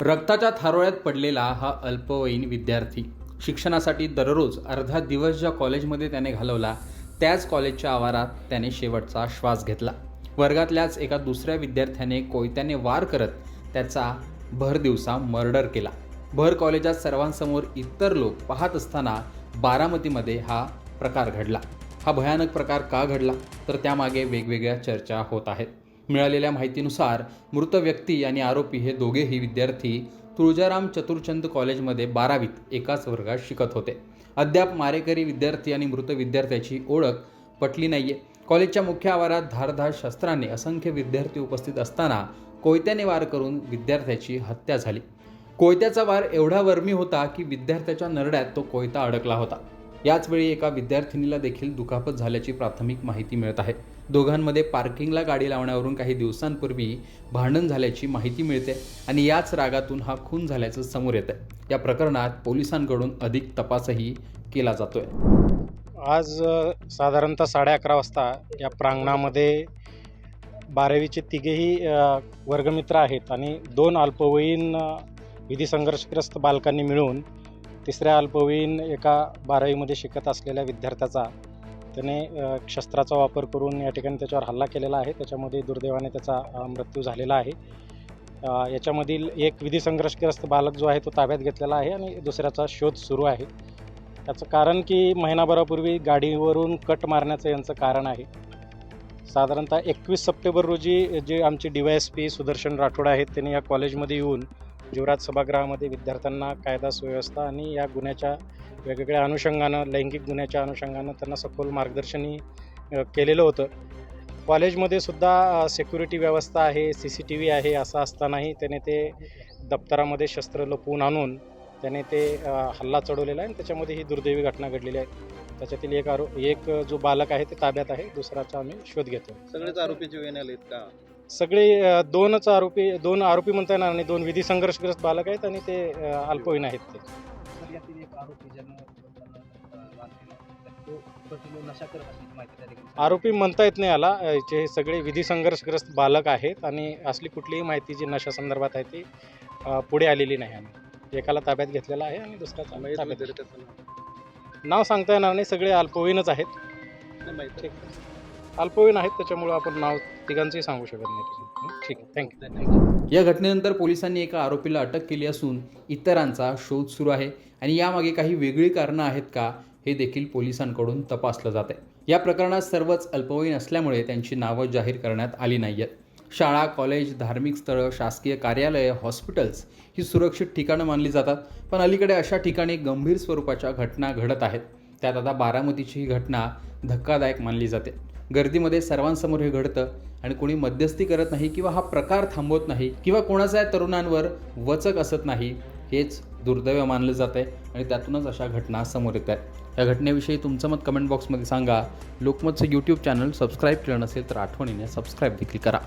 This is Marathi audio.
रक्ताच्या थारोळ्यात पडलेला हा अल्पवयीन विद्यार्थी. शिक्षणासाठी दररोज अर्धा दिवस ज्या कॉलेजमध्ये त्याने घालवला त्याच कॉलेजच्या आवारात त्याने शेवटचा श्वास घेतला. वर्गातल्याच एका दुसऱ्या विद्यार्थ्याने कोयत्याने वार करत त्याचा भर दिवसा मर्डर केला. भर कॉलेजात सर्वांसमोर इतर लोक पाहत असताना बारामतीमध्ये हा प्रकार घडला. हा भयानक प्रकार का घडला? तर त्यामागे वेगवेगळ्या चर्चा होत आहेत. मिळालेल्या माहितीनुसार मृत व्यक्ती आणि आरोपी हे दोघेही विद्यार्थी तुळजाराम चतुरचंद कॉलेजमध्ये बारावीत एकाच वर्गात शिकत होते. अद्याप मारेकरी विद्यार्थी आणि मृत विद्यार्थ्याची ओळख पटली नाहीये. कॉलेजच्या मुख्य आवारात धारधार शस्त्राने असंख्य विद्यार्थी उपस्थित असताना कोयत्याने वार करून विद्यार्थ्याची हत्या झाली. कोयत्याचा वार एवढा वर्मी होता की विद्यार्थ्याच्या नरड्यात तो कोयता अडकला होता. याचवेळी एका विद्यार्थिनीला देखील दुखापत झाल्याची प्राथमिक माहिती मिळत आहे. दोघांमध्ये पार्किंगला गाडी लावण्यावरून काही दिवसांपूर्वी भांडण झाल्याची माहिती मिळते आणि याच रागातून हा खून झाल्याचं समोर येत आहे या प्रकरणात पोलिसांकडून अधिक तपासही केला जातोय. आज साधारणतः साडे अकरा वाजता या प्रांगणामध्ये बारावीचे तिघेही वर्गमित्र आहेत आणि दोन अल्पवयीन विधी संघर्षग्रस्त बालकांनी मिळून तिसऱ्या अल्पवयीन एका बारावीमध्ये शिकत असलेल्या विद्यार्थ्याचा त्याने शस्त्राचा वापर करून या ठिकाणी त्याच्यावर हल्ला केलेला आहे. त्याच्यामध्ये दुर्दैवाने त्याचा मृत्यू झालेला आहे. याच्यामधील एक विधी संघर्षग्रस्त बालक जो आहे तो ताब्यात घेतलेला आहे आणि दुसऱ्याचा शोध सुरू आहे. त्याचं कारण की महिनाभरापूर्वी गाडीवरून कट मारण्याचं यांचं कारण आहे. साधारणतः एकवीस सप्टेंबर रोजी जे आमचे D Y S P Sudarshan Rathod आहेत त्यांनी या कॉलेजमध्ये येऊन युवराज सभागृहामध्ये विद्यार्थ्यांना कायदा सुव्यवस्था आणि या गुन्ह्याच्या वेगवेगळ्या अनुषंगानं लैंगिक गुन्ह्याच्या अनुषंगानं त्यांना सखोल मार्गदर्शनही केलेलं होतं. कॉलेजमध्ये सुद्धा सिक्युरिटी व्यवस्था आहे सी सी टी व्ही आहे असं असतानाही त्याने ते दप्तरामध्ये शस्त्र लपवून आणून त्याने ते हल्ला चढवलेला आहे आणि त्याच्यामध्ये ही दुर्दैवी घटना घडलेली आहे. त्याच्यातील एक आरो एक जो बालक आहे ते ताब्यात आहे दुसराचा आम्ही शोध घेतो सगळेच आरोपी जीवन आलेत का? सगळे दोनच आरोपी दोन आरोपी म्हणता येणार आणि दोन विधी संघर्षग्रस्त बालक आहेत आणि ते अल्पवयीन आहेत ते. आरोपी म्हणता येत नाही याला. अ, जे सगळे विधी संघर्षग्रस्त बालक आहेत आणि असली कुठलीही माहिती जी नशा संदर्भात आहे ती पुढे आलेली नाही आम्ही एकाला ताब्यात घेतलेला आहे आणि विद्यार्थ्याचं नाव. सांगता येणार नाही सगळे अल्पवयीनच आहेत. नाही ठीक अल्पवयीन आहेत त्याच्यामुळं आपण नाव तिघांचंही सांगू शकत नाही. ठीक आहे थँक्यू या घटनेनंतर पोलिसांनी एका आरोपीला अटक केली असून इतरांचा शोध सुरू आहे आणि यामागे काही वेगळी कारणं आहेत का हे देखील पोलिसांकडून तपासलं जात आहे या प्रकरणात सर्वच अल्पवयीन असल्यामुळे त्यांची नावं जाहीर करण्यात आली नाही आहेत शाळा कॉलेज धार्मिक स्थळं शासकीय कार्यालय हॉस्पिटल्स ही सुरक्षित ठिकाणं मानली जातात पण अलीकडे अशा ठिकाणी गंभीर स्वरूपाच्या घटना घडत आहेत. त्यात आता बारामतीची ही घटना धक्कादायक मानली जाते. गर्दीमध्ये सर्वांसमोर हे घडतं आणि कोणी मध्यस्थी करत नाही किंवा हा प्रकार थांबवत नाही किंवा कोणाचा या तरुणांवर वचक असत नाही हेच दुर्दैव मानलं जात आहे आणि त्यातूनच अशा घटना समोर येत आहेत. या घटनेविषयी तुमचं मत कमेंट बॉक्समध्ये सांगा. लोकमतचं यूट्यूब चॅनल सबस्क्राईब केलं नसेल तर आठवणीने सबस्क्राईब देखील करा.